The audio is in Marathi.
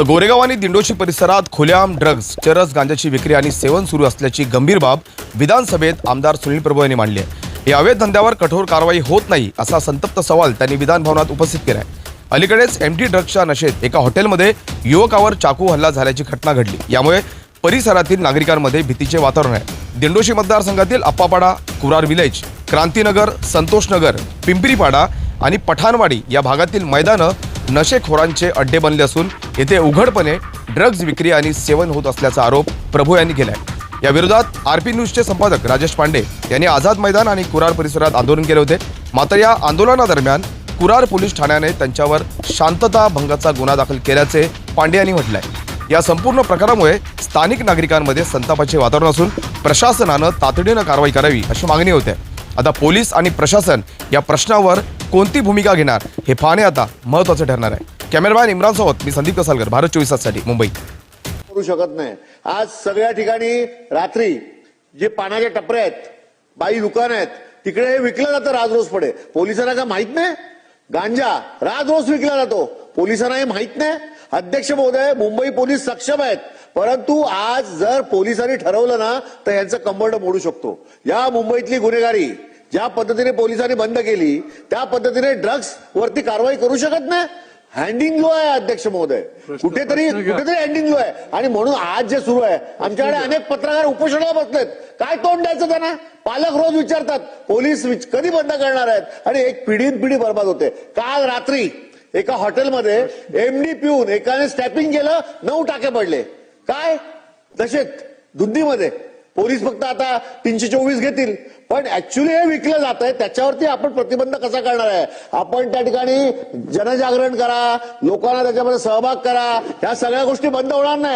तर गोरेगाव आणि दिंडोशी परिसरात खुलेआम ड्रग्ज चरस गांजाची विक्री आणि सेवन सुरू असल्याची गंभीर बाब विधानसभेत आमदार सुनील प्रभू यांनी मांडली आहे. या अवैध धंद्यावर कठोर कारवाई होत नाही असा संतप्त सवाल त्यांनी विधानभवनात उपस्थित केला आहे अलीकडेच एमटी ड्रग्जच्या नशेत एका हॉटेलमध्ये युवकावर चाकू हल्ला झाल्याची घटना घडली. यामुळे परिसरातील नागरिकांमध्ये भीतीचे वातावरण आहे. दिंडोशी मतदारसंघातील अप्पापाडा कुरार विलेज क्रांतीनगर संतोषनगर पिंपरीपाडा आणि पठाणवाडी या भागातील मैदानं नशेखोरांचे अड्डे बनले असून येथे उघडपणे ड्रग्ज विक्री आणि सेवन होत असल्याचा आरोप प्रभू यांनी केलाय. या विरोधात आरपी न्यूजचे संपादक राजेश पांडे यांनी आझाद मैदान आणि कुरार परिसरात आंदोलन केले होते. मात्र या आंदोलनादरम्यान कुरार पोलीस ठाण्याने त्यांच्यावर शांतता भंगाचा गुन्हा दाखल केल्याचे पांडे यांनी म्हटलंय. या संपूर्ण प्रकारामुळे स्थानिक नागरिकांमध्ये संतापाचे वातावरण असून प्रशासनानं तातडीनं कारवाई करावी अशी मागणी होते. आता पोलीस आणि प्रशासन या प्रश्नावर कोणती भूमिका घेणार हे पाहणे आता महत्वाचं ठरणार आहे. कॅमेरामॅन इम्रान सोबत मी संदीप कसालकर भारत चोवीस ताससाठी मुंबई. करू शकत नाही. आज सगळ्या ठिकाणी रात्री जे पाण्याचे टपरे आहेत बाई दुकान आहेत तिकडे हे विकलं जातं राजरोज पडे पोलिसांना काय माहीत नाही? गांजा राजरोज विकला जातो. पोलिसांना हे माहीत नाही. अध्यक्ष महोदय मुंबई पोलीस सक्षम आहेत. परंतु आज जर पोलिसांनी ठरवलं ना तर यांचं कंबरड मोडू शकतो. या मुंबईतली गुन्हेगारी ज्या पद्धतीने पोलिसांनी बंद केली त्या पद्धतीने ड्रग्स वरती कारवाई करू शकत नाही? हँडिंग लो आहे अध्यक्ष महोदय. कुठेतरी कुठेतरी हँडिंग लो आहे. आणि म्हणून आज जे सुरू आहे आमच्याकडे अनेक पत्रकार उपोषणाला बसलेत. काय तोंड द्यायचं त्यांना? पालक रोज विचारतात. पोलीस विच- कधी बंद करणार आहेत? आणि एक पिढीन पिढी बर्बाद होते. काल रात्री एका हॉटेलमध्ये एमडी पिऊन एकाने स्टॅपिंग केलं नऊ टाके पडले. काय? तसेच दुधीमध्ये पोलीस फक्त आता तीनशे चोवीस घेतील. पण ऍक्च्युली हे विकलं जात आहे त्याच्यावरती आपण प्रतिबंध कसा करणार आहे? आपण त्या ठिकाणी जनजागरण करा लोकांना त्याच्यामध्ये सहभाग करा ह्या सगळ्या गोष्टी बंद होणार नाही.